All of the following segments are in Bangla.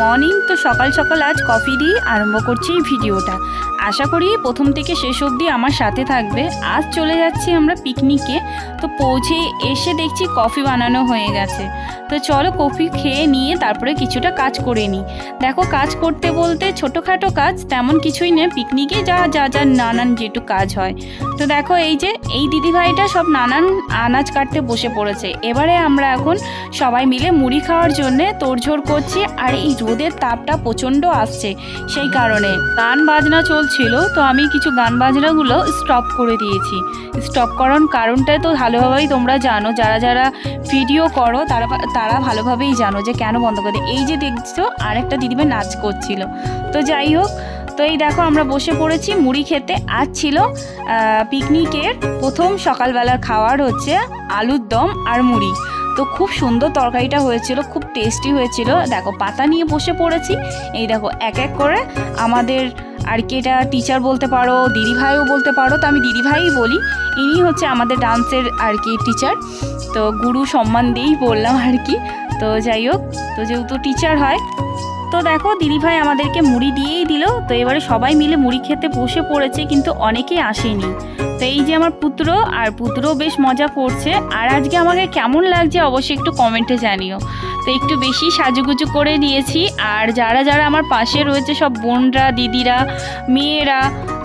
মর্নিং তো সকাল সকাল আজ কফি দিয়ে আরম্ভ করছি এই ভিডিওটা। আশা করি প্রথম থেকে শেষ অবধি আমার সাথে থাকবে। আজ চলে যাচ্ছি আমরা পিকনিকে। তো পৌঁছে এসে দেখছি কফি বানানো হয়ে গেছে। তো চলো কফি খেয়ে নিয়ে তারপরে কিছুটা কাজ করে নিই। দেখো কাজ করতে বলতে ছোটোখাটো কাজ, তেমন কিছুই নেই পিকনিকে যা যা যা নানান যেটু কাজ হয়। তো দেখো এই যে, এই দিদিভাইটা সব নানান আনাজ কাটতে বসে পড়েছে। এবারে আমরা এখন সবাই মিলে মুড়ি খাওয়ার জন্যে তোড়ঝোড় করছি। আর এই রোদের তাপটা প্রচণ্ড আসছে। সেই কারণে গান, বাজনা চলছিল তো আমি কিছু গান বাজনাগুলো স্টপ করে দিয়েছি। স্টপ করার কারণটা তো ভালোভাবেই তোমরা জানো, যারা যারা ভিডিও করো তারা তারা ভালোভাবেই জানো যে কেন বন্ধ করে। এই যে দেখছ, আরেকটা দিদিভাই নাচ করছিল। তো যাই হোক, তো এই দেখো আমরা বসে পড়েছি মুড়ি খেতে। আজ ছিল পিকনিকের প্রথম সকালবেলার খাওয়ার হচ্ছে আলুর দম আর মুড়ি। তো খুব সুন্দর তরকারিটা হয়েছিল, খুব টেস্টি হয়েছিল। দেখো, পাতা নিয়ে বসে পড়েছি। এই দেখো, এক এক করে আমাদের আর কি এটা টিচার বলতে পারো দিদিভাইও বলতে পারো, তো আমি দিদিভাইই বলি। ইনি হচ্ছে আমাদের ডান্সের আর কি টিচার তো গুরু সম্মান দিয়েই বললাম আর কি। তো যাই হোক, তো যেহেতু টিচার হয়, তো দেখো দিদিভাই আমাদেরকে মুড়ি দিয়েই দিল। তো এবারে সবাই মিলে মুড়ি খেতে বসে পড়েছে, কিন্তু অনেকেই আসেনি। তো এই যে আমার পুত্র, আর পুত্রও বেশ মজা করছে। আর আজকে আমাকে কেমন লাগছে অবশ্যই একটু কমেন্টে জানিও। তো একটু বেশি সাজুগুজু করে নিয়েছি। আর যারা যারা আমার পাশে রয়েছে সব বোনরা দিদিরা মেয়েরা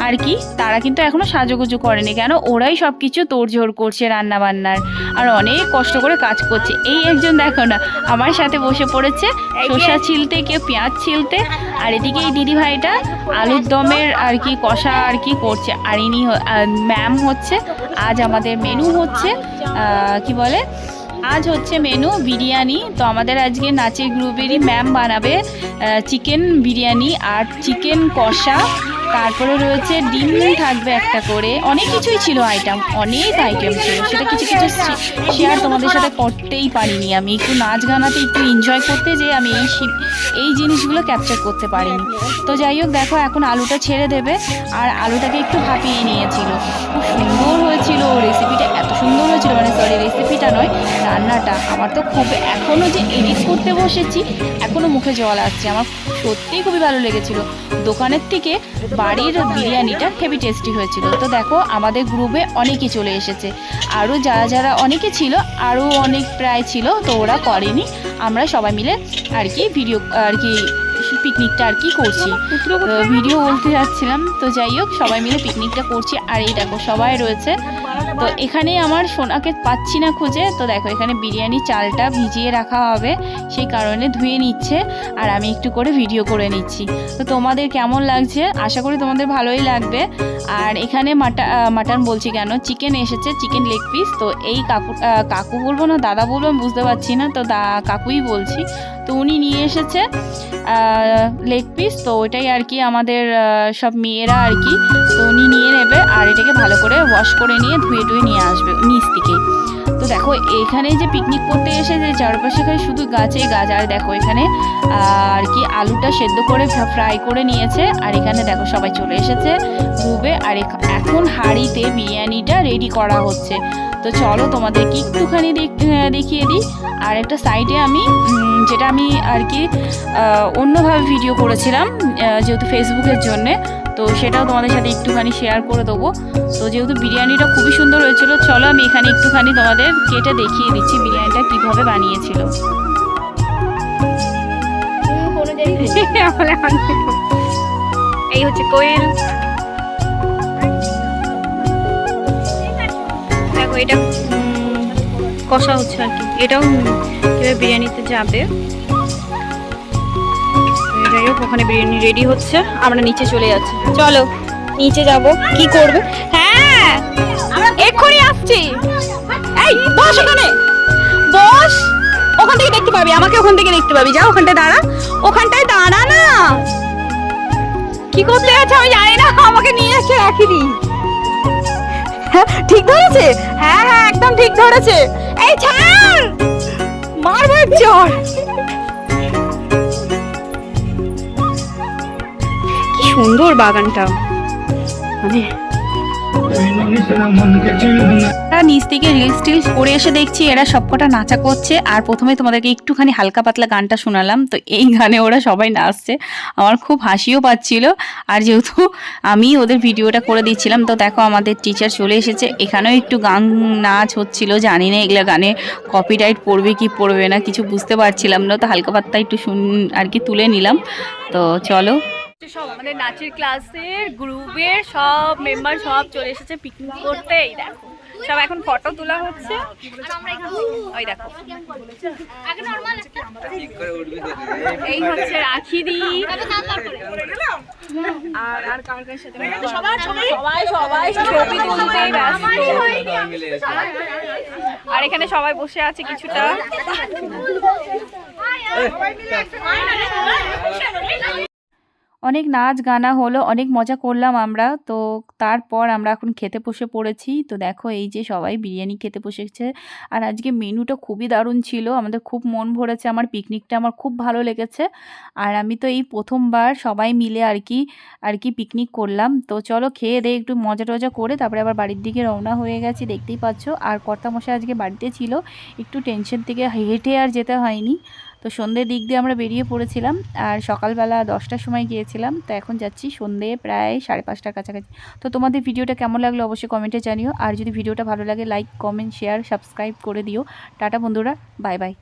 আর কি তারা কিন্তু এখনও সাজুগুজু করেনি। কেন? ওরাই সব কিছু তোড়জোড় করছে রান্নাবান্নার আর অনেক কষ্ট করে কাজ করছে। এই একজন দেখো না আমার সাথে বসে পড়েছে শসা ছিলতে কেউ পেঁয়াজ ছিলতে আর এদিকে এই দিদি ভাইটা আলুর দমের আর কি কষা আর কি করছে। আর ইনি ম্যাম হচ্ছে আজ আমাদের মেনু হচ্ছে কি বলে? আজ হচ্ছে মেনু বিরিয়ানি। তো আমাদের আজকে নাচের গ্রুপেরই ম্যাম বানাবে চিকেন বিরিয়ানি আর চিকেন কষা। তারপরে রয়েছে ডিম থাকবে একটা করে। অনেক কিছুই ছিল আইটেম অনেক আইটেম ছিল। সেটা কিছু কিছু শেয়ার তোমাদের সাথে করতেই পারিনি আমি। একটু নাচ গানাতে একটু এনজয় করতে যে আমি এই এই জিনিসগুলো ক্যাপচার করতে পারিনি। তো যাই হোক, দেখো এখন আলুটা ছেড়ে দেবে। আর আলুটাকে একটু ভাপিয়ে নিয়েছিল। খুব সুন্দর হয়েছিল রেসিপিটা এত সুন্দর হয়েছিল। মানে সরি রেসিপিটা নয়, রান্নাটা। আমার তো খুব এখনও যে এডিট করতে বসেছি এখনও মুখে জল আসছে। আমার সত্যিই খুবই ভালো লেগেছিল। দোকানের থেকে বাড়ির বিরিয়ানিটা হেভি টেস্টি হয়েছিল। তো দেখো, আমাদের গ্রুপে অনেকে চলে এসেছে। আরও যারা যারা অনেকে ছিল, আরও অনেক প্রায় ছিল, তো ওরা করেনি। আমরা সবাই মিলে আর কি ভিডিও আর কি পিকনিকটা আর কি করছি। ভিডিও বলতে যাচ্ছিলাম, তো যাই হোক, সবাই মিলে পিকনিকটা করছি। আর এই দেখো, সবাই রয়েছে। তো এখানে আমার সোনাকে পাচ্ছি না খুঁজে। তো দেখো, এখানে বিরিয়ানি চালটা ভিজিয়ে রাখা হবে। সেই কারণে ধুয়ে নিচ্ছে। আর আমি একটু করে ভিডিও করে নিচ্ছি। তো তোমাদের কেমন লাগছে? আশা করি তোমাদের ভালোই লাগবে। আর এখানে মাটা মাটন বলছি কেন? চিকেন এসেছে চিকেন লেগ পিস তো এই কাকু কাকু বলব না, দাদা বলব, আমি বুঝতে পারছি না। তো দা, কাকুই বলছি। তো উনি নিয়ে এসেছে। লেগ পিস তো ওইটাই আর কি আমাদের সব মেয়েরা আর কি উনি নিয়ে নেবে আর এটাকে ভালো করে ওয়াশ করে নিয়ে ধুয়ে টুয়ে নিয়ে আসবে নিচ থেকে তো দেখো, এখানে যে পিকনিক করতে এসে যে চারপাশে খালি শুধু গাছে গাছ, আর দেখো এখানে, আর কি আলুটা সেদ্ধ করে ফ্রাই করে নিয়েছে। আর এখানে দেখো সবাই চলে এসেছে গ্রুপে আর এখন হাঁড়িতে বিরিয়ানিটা রেডি করা হচ্ছে। তো চলো তোমাদেরকে একটুখানি দেখ- দেখিয়ে দিই। আর একটা সাইডে আমি যেটা আমি আর কি অন্যভাবে ভিডিও করেছিলাম যেহেতু ফেসবুকের জন্যে। তো সেটাও তোমাদের সাথে একটুখানি শেয়ার করে দেবো। তো যেহেতু বিরিয়ানিটা খুবই সুন্দর হয়েছিল, চলো আমি এখানে একটুখানি তোমাদের কেটে দেখিয়ে দিচ্ছি বিরিয়ানিটা কীভাবে বানিয়েছিল। এই হচ্ছে কোয়েল। দেখো এটা কষা হচ্ছে আর কি। এটাও বিরিয়ানিতে যাবে। যাই হোক ওখানে বিরিয়ানি রেডি হচ্ছে। আমরা নিচে চলে যাচ্ছি। চলো নিচে যাব। কি করবে? হ্যাঁ এক্ষুনি আসছি। এই বস ওখানে। বস ওখান থেকে দেখতে পাবি। আমাকে ওখান থেকে দেখতে পাবি। যা ওখানটায় দাঁড়া। ওখানটায় দাঁড়া না। কি করতে আছে আমি জানি না। আমাকে নিয়ে এসে রাখিনি হ্যাঁ, ঠিক ধরেছে? হ্যাঁ হ্যাঁ একদম ঠিক ধরেছে। এই ছাড়! মারবো এক চড় সুন্দর বাগানটা। মানে নিচ থেকে রিলস টিলস করে এসে দেখছি, এরা সবকটা নাচা করছে। আর প্রথমে তোমাদেরকে একটুখানি হালকা পাতলা গানটা শোনালাম। তো এই গানে ওরা সবাই নাচছে। আমার খুব হাসিও পাচ্ছিল। আর যেহেতু আমি ওদের ভিডিওটা করে দিচ্ছিলাম, তো দেখো আমাদের টিচার চলে এসেছে। এখানেও একটু গান নাচ হচ্ছিল, জানি না এগুলো গানে কপিরাইট পড়বে কি পড়বে না, কিছু বুঝতে পারছিলাম না। তো হালকা পাতলা একটু শুন আর কি তুলে নিলাম। তো চলো সব আমাদের নাচের ক্লাসের গ্রুপের সব মেম্বার সব চলে এসেছে পিকনিক করতে এই দেখো সব এখন ফটো তোলা হচ্ছে ওই দেখো এই হচ্ছে রাখি দি আর আর কার কার সাথে সবাই সবাই সবাই ছবি তুলতেই ব্যস্ত আর এখানে সবাই বসে আছে কিছুটা অনেক নাচ গানা হলো, অনেক মজা করলাম আমরা। তো তারপর আমরা এখন খেতে বসে পড়েছি। তো দেখো, এই যে সবাই বিরিয়ানি খেতে বসেছে। আর আজকে মেনুটা খুবই দারুণ ছিল। আমাদের খুব মন ভরেছে। আমার পিকনিকটা আমার খুব ভালো লেগেছে। আর আমি তো এই প্রথমবার সবাই মিলে আর কি আর কি পিকনিক করলাম। তো চলো খেয়ে দিয়ে একটু মজা টজা করে তারপরে আবার বাড়ির দিকে রওনা হয়ে গেছি, দেখতেই পাচ্ছ। আর কর্তামশাই আজকে বাড়িতে ছিল। একটু টেনশন থেকে হেঁটে আর যেতে হয়নি। তো সন্ধ্যের দিক দিয়ে আমরা বেরিয়ে পড়েছিলাম আর সকালবেলা দশটার সময় গিয়েছিলাম, তো এখন যাচ্ছি সন্ধে প্রায় সাড়ে পাঁচটার কাছাকাছি। তো তোমাদের ভিডিওটা কেমন লাগল অবশ্যই কমেন্টে জানিও, আর যদি ভিডিওটা ভালো লাগে লাইক কমেন্ট শেয়ার সাবস্ক্রাইব করে দিও। টাটা বন্ধুরা বাই বাই